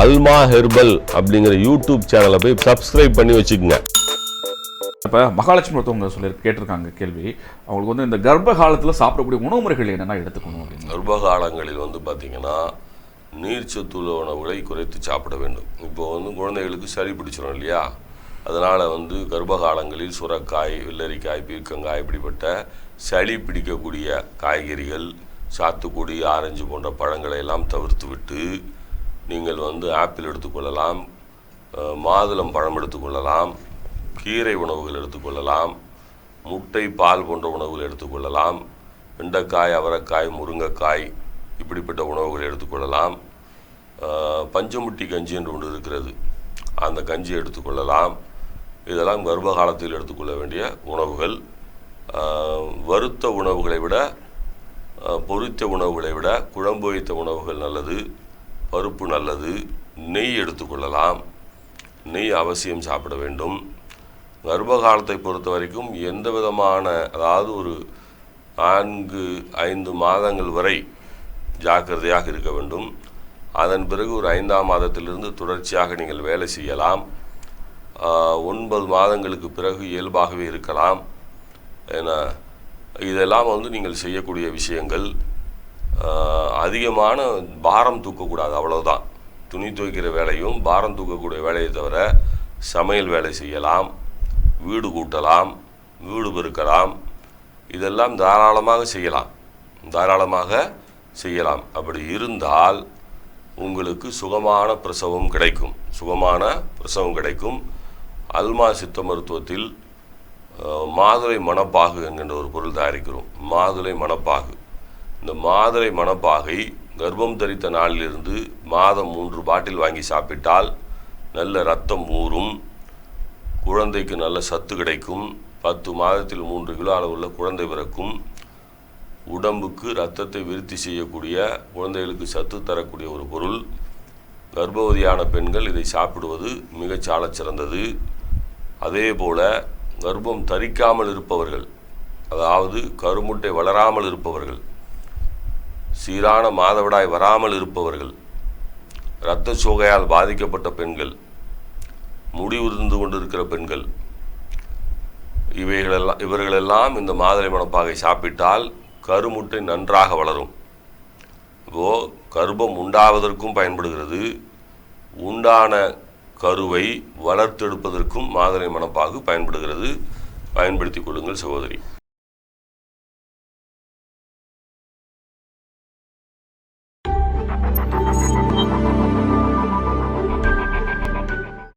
அல்மா herbal அப்படிங்கிற YouTube சேனலை போய் சப்ஸ்கிரைப் பண்ணி வச்சுக்கோங்க. இப்போ மகாலட்சுமி ஒருத்தவங்க சொல்லி கேட்டிருக்காங்க கேள்வி. அவங்களுக்கு வந்து இந்த கர்ப்ப காலத்தில் சாப்பிடக்கூடிய உணவு முறைகள் என்னென்ன எடுத்துக்கணும் அப்படின்னு. கர்ப்பகாலங்களில் வந்து பார்த்தீங்கன்னா நீர்ச்சத்துள்ள உணவுகளை குறைத்து சாப்பிட வேண்டும். இப்போ வந்து குழந்தைகளுக்கு சளி பிடிச்சிரும் இல்லையா? அதனால் வந்து கர்ப்பகாலங்களில் சுரக்காய் வெள்ளரிக்காய் பீர்க்கங்காய் இப்படிப்பட்ட சளி பிடிக்கக்கூடிய காய்கறிகள் சாத்துக்குடி ஆரஞ்சு போன்ற பழங்களை எல்லாம் தவிர்த்து விட்டு நீங்கள் வந்து ஆப்பிள் எடுத்துக்கொள்ளலாம் மாதுளம் பழம் எடுத்துக்கொள்ளலாம் கீரை உணவுகள் எடுத்துக்கொள்ளலாம் முட்டை பால் போன்ற உணவுகள் எடுத்துக்கொள்ளலாம் வெண்டைக்காய் அவரைக்காய் முருங்கைக்காய் இப்படிப்பட்ட உணவுகளை எடுத்துக்கொள்ளலாம். பஞ்சமுட்டி கஞ்சி என்று ஒன்று இருக்கிறது. அந்த கஞ்சி எடுத்துக்கொள்ளலாம். இதெல்லாம் கர்ப்ப காலத்தில் எடுத்துக்கொள்ள வேண்டிய உணவுகள். வறுத்த உணவுகளை விட பொரித்த உணவுகளை விட குழம்பு வைத்த உணவுகள் நல்லது. பருப்பு நல்லது நெய் எடுத்துக்கொள்ளலாம் நெய் அவசியம் சாப்பிட வேண்டும். கர்ப்ப காலத்தை பொறுத்த வரைக்கும் எந்த விதமான அதாவது ஒரு நான்கு ஐந்து மாதங்கள் வரை ஜாக்கிரதையாக இருக்க வேண்டும். அதன் பிறகு ஒரு ஐந்தாம் மாதத்திலிருந்து தொடர்ச்சியாக நீங்கள் வேலை செய்யலாம். ஒன்பது மாதங்களுக்கு பிறகு இயல்பாகவே இருக்கலாம். ஏன்னா இதெல்லாம் வந்து நீங்கள் செய்யக்கூடிய விஷயங்கள். அதிகமான பாரம் தூக்கக்கூடாது அவ்வளவுதான். துணி துவைக்கிற வேலையும் பாரம் தூக்கக்கூடிய வேலையை தவிர சமையல் வேலை செய்யலாம் வீடு கூட்டலாம் வீடு பெருக்கலாம் இதெல்லாம் தாராளமாக செய்யலாம். தாராளமாக செய்யலாம். அப்படி இருந்தால் உங்களுக்கு சுகமான பிரசவம் கிடைக்கும். சுகமான பிரசவம் கிடைக்கும். அல்மா சித்த மருத்துவத்தில் மாதுளை மணப்பாகு என்கின்ற ஒரு பொருள் தயாரிக்கிறோம். மாதுளை மணப்பாகு. இந்த மாதுளை மணப்பாகை கர்ப்பம் தரித்த நாளிலிருந்து மாதம் மூன்று பாட்டில் வாங்கி சாப்பிட்டால் நல்ல ரத்தம் ஊறும். குழந்தைக்கு நல்ல சத்து கிடைக்கும். பத்து மாதத்தில் மூன்று கிலோ அளவுள்ள குழந்தை பிறக்கும். உடம்புக்கு ரத்தத்தை விருத்தி செய்யக்கூடிய குழந்தைகளுக்கு சத்து தரக்கூடிய ஒரு பொருள். கர்ப்பவதியான பெண்கள் இதை சாப்பிடுவது மிகச் சாலச் சிறந்தது அதே போல கர்ப்பம் தரிக்காமல் இருப்பவர்கள் அதாவது கருமுட்டை வளராமல் இருப்பவர்கள் சீரான மாதவிடாய் வராமல் இருப்பவர்கள் இரத்த சோகையால் பாதிக்கப்பட்ட பெண்கள் முடி உதிர்ந்து கொண்டிருக்கிற பெண்கள் இவைகளெல்லாம் இவர்களெல்லாம் இந்த மாதுளை மணப்பாகை சாப்பிட்டால் கருமுட்டை நன்றாக வளரும். இப்போ கர்ப்பம் உண்டாவதற்கும் பயன்படுகிறது. உண்டான கருவை வளர்த்தெடுப்பதற்கும் மாதுளை மணப்பாகு பயன்படுகிறது. பயன்படுத்திக் கொள்ளுங்கள் சகோதரி.